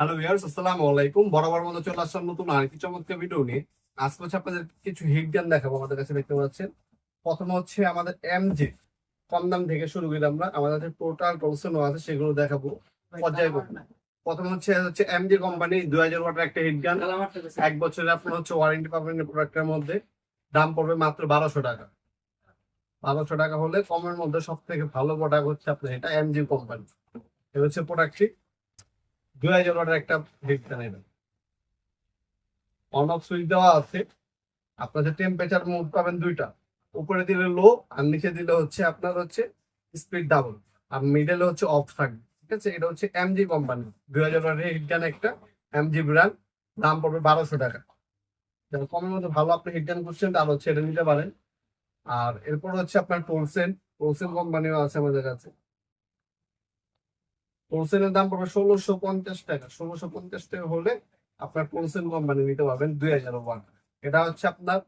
Hello viewers আসসালামু আলাইকুম। বরাবর মতো চলে আসলাম নতুন আরেকটি চমৎকার ভিডিও নিয়ে। আজকে হচ্ছে আপনাদের কিছু হিট গান দেখাবো আমাদের কাছে, দেখতে পাচ্ছেন। প্রথমে হচ্ছে আমাদের এমজি কম দাম থেকে শুরু করি আমরা আমাদের কাছে টোটাল টলসনও আছে, সেগুলো দেখাবো। পর্যায়ক্রমে প্রথমে হচ্ছে হচ্ছে এমজি কোম্পানি দুই হাজার ওয়াটের একটা হিট গান। এক বছরের আপনার হচ্ছে ওয়ারেন্টি পাবেন প্রোডাক্টের মধ্যে। দাম পড়বে মাত্র বারোশো টাকা। বারোশো টাকা হলে কমের মধ্যে সব থেকে ভালো প্রোডাক্ট হচ্ছে আপনার এটা এমজি কোম্পানি এ হচ্ছে প্রোডাক্টটি হাজার ওয়াটের একটা হিট গান অন অফ সুইচ দেওয়া আছে। আপনাদের টেম্পারেচার মোড পাবেন দুইটা। উপরে দিলে লো আর নিচে দিলে হচ্ছে আপনার হচ্ছে স্পিড ডাবল আর মিডলে হচ্ছে অফ থাকবে। ঠিক আছে? এটা হচ্ছে এমজি কোম্পানি দুই হাজার হিট গান একটা এমজি ব্র্যান্ড দাম পড়বে বারোশো টাকা। যারা কমের মধ্যে ভালো আপনি হিট গান করছেন তাহলে হচ্ছে এটা নিতে পারেন। আর এরপর হচ্ছে আপনার টোলসেন টোলসেন কোম্পানিও আছে আমাদের কাছে। টোলসেনের দাম পড়বে ষোলোশো পঞ্চাশ টাকা। ষোলোশো পঞ্চাশ টাকা হলে আপনার টোলসেন কোম্পানি নিতে পারবেন দুই হাজার ওয়ান। এটা হচ্ছে আপনার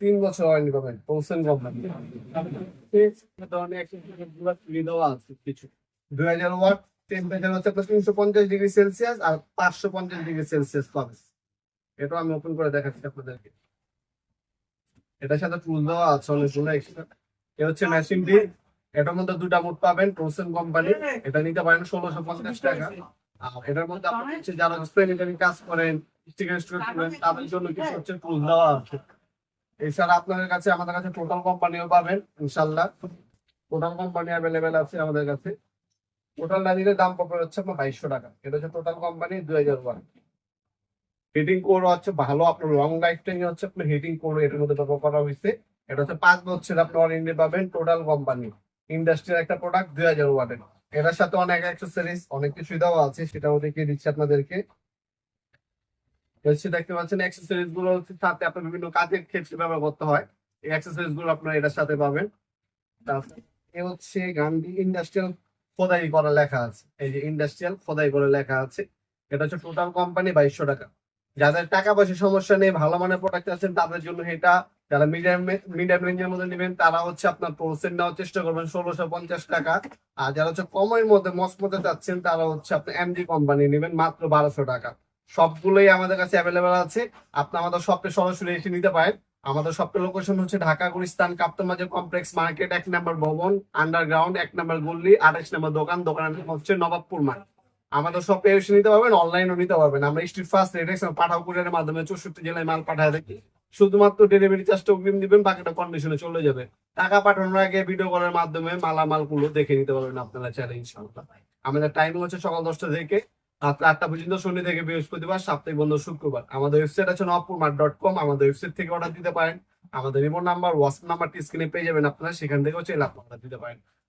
তিন বছর ওয়ারেন্টি পাবেন টোলসেন কোম্পানি দেওয়া আছে কিছু। দুই হাজার ওয়াট টেম্পারেচার হচ্ছে আপনার তিনশো পঞ্চাশ ডিগ্রি সেলসিয়াস আর পাঁচশো পঞ্চাশ ডিগ্রি সেলসিয়াস পাবেন। এটাও আমি ওপেন করে দেখাচ্ছি আপনাদেরকে। এটার সাথে টুল দেওয়া আছে, অনেকগুলো এক্সট্রা এ হচ্ছে মেশিনটি এটার মধ্যে দুটা মোট পাবেন টোসেন কোম্পানি এটা নিতে পারেন ষোলোশো পঞ্চাশ টাকা। আর এটার মধ্যে আপনি হচ্ছে যারা স্পেনিটারি কাজ করেন স্টিকার স্টোর করেন তাদের জন্য কিছু হচ্ছে টুল দেওয়া আছে। এছাড়া আপনাদের কাছে আমাদের কাছে টোটাল কোম্পানিও পাবেন ইনশাল্লাহ টোটাল কোম্পানি অ্যাভেলেবেল আছে আমাদের কাছে। টোটাল না নিলে দাম পড়বে হচ্ছে আপনার বাইশশো টাকা। এটা হচ্ছে টোটাল কোম্পানি দুই হাজার ওয়ান হিটিং কোর হচ্ছে ভালো আপনার লং লাইফ টাইম হচ্ছে আপনার হিটিং কোর এটার মধ্যে ব্যবহার করা হয়েছে। এটা হচ্ছে পাঁচ বছর আপনি ওয়ারেন্টি পাবেন টোটাল কোম্পানি ইন্ডাস্ট্রিয়াল একটা প্রোডাক্ট দুই হাজার ওয়াটের এটার সাথে অনেক অ্যাক্সেসরিজ অনেক কিছুই দেওয়া আছে, সেটাও দেখিয়ে দিচ্ছি আপনাদেরকে। হচ্ছে দেখতে পাচ্ছেন অ্যাক্সেসরিজগুলো হচ্ছে সাথে আপনার বিভিন্ন কাজের ক্ষেত্রে ব্যবহার করতে হয়। এই অ্যাক্সেসরিজগুলো আপনার এটার সাথে পাবেন। তারপর এ হচ্ছে গান্ধী ইন্ডাস্ট্রিয়াল খোদাই করা লেখা আছে। এই যে ইন্ডাস্ট্রিয়াল খোদাই করে লেখা আছে। এটা হচ্ছে টোটাল কোম্পানি বাইশশো টাকা। যাদের টাকা পয়সা সমস্যা নেই, ভালো মানের প্রোডাক্ট আছেন তাদের জন্য এটা। যারা মিডিয়াম রেঞ্জের মধ্যে নেবেন, তারা হচ্ছে আপনার প্রসেন্ট নেওয়ার চেষ্টা করবেন, ষোলোশো পঞ্চাশ টাকা। আর যারা হচ্ছে কমের মধ্যে মসমতে চাচ্ছেন, তারা হচ্ছে আপনি এমজি কোম্পানি নেবেন, মাত্র বারোশো টাকা। সবগুলোই আমাদের কাছে অ্যাভেলেবেল আছে। আপনি আমাদের শপে সরাসরি এসে নিতে পারেন। আমাদের শপের লোকেশন হচ্ছে ঢাকা, গুলিস্তান কাপ্তমাজের কমপ্লেক্স মার্কেট এক নম্বর ভবন আন্ডারগ্রাউন্ড এক নম্বর গল্লি আঠাশ নম্বর দোকান, দোকানের নাম হচ্ছে নবাবপুর মার্ট আমাদের শপে এসে নিতে পারবেন অনলাইনও নিতে পারবেন। আমরা স্ট্রিট ফার্স্ট রেট পাঠাও কুরিয়ারের মাধ্যমে চৌষট্টি জেলায় মাল পাঠায় থাকি। শুধুমাত্র ডেলিভারি চার্জটা অগ্রিম দিবেন, বাকিটা কন্ডিশনে চলে যাবে। টাকা পাঠানোর আগে ভিডিও কলের মাধ্যমে মালামালগুলো দেখে নিতে পারবেন আপনারা ইনশাআল্লাহ। আমাদের টাইম হচ্ছে সকাল দশটা থেকে রাত আটটা পর্যন্ত, শনি থেকে বৃহস্পতিবার, সাপ্তাহিক বন্ধ শুক্রবার। আমাদের ওয়েবসাইট আছে নবপুরমার ডট কম আমাদের ওয়েবসাইট থেকে অর্ডার দিতে পারেন। আমাদের রিমোট নাম্বার হোয়াটসঅ্যাপ নাম্বারটি স্ক্রিনে পেয়ে যাবেন আপনারা, সেখান থেকেও চাইলে অর্ডার দিতে পারেন।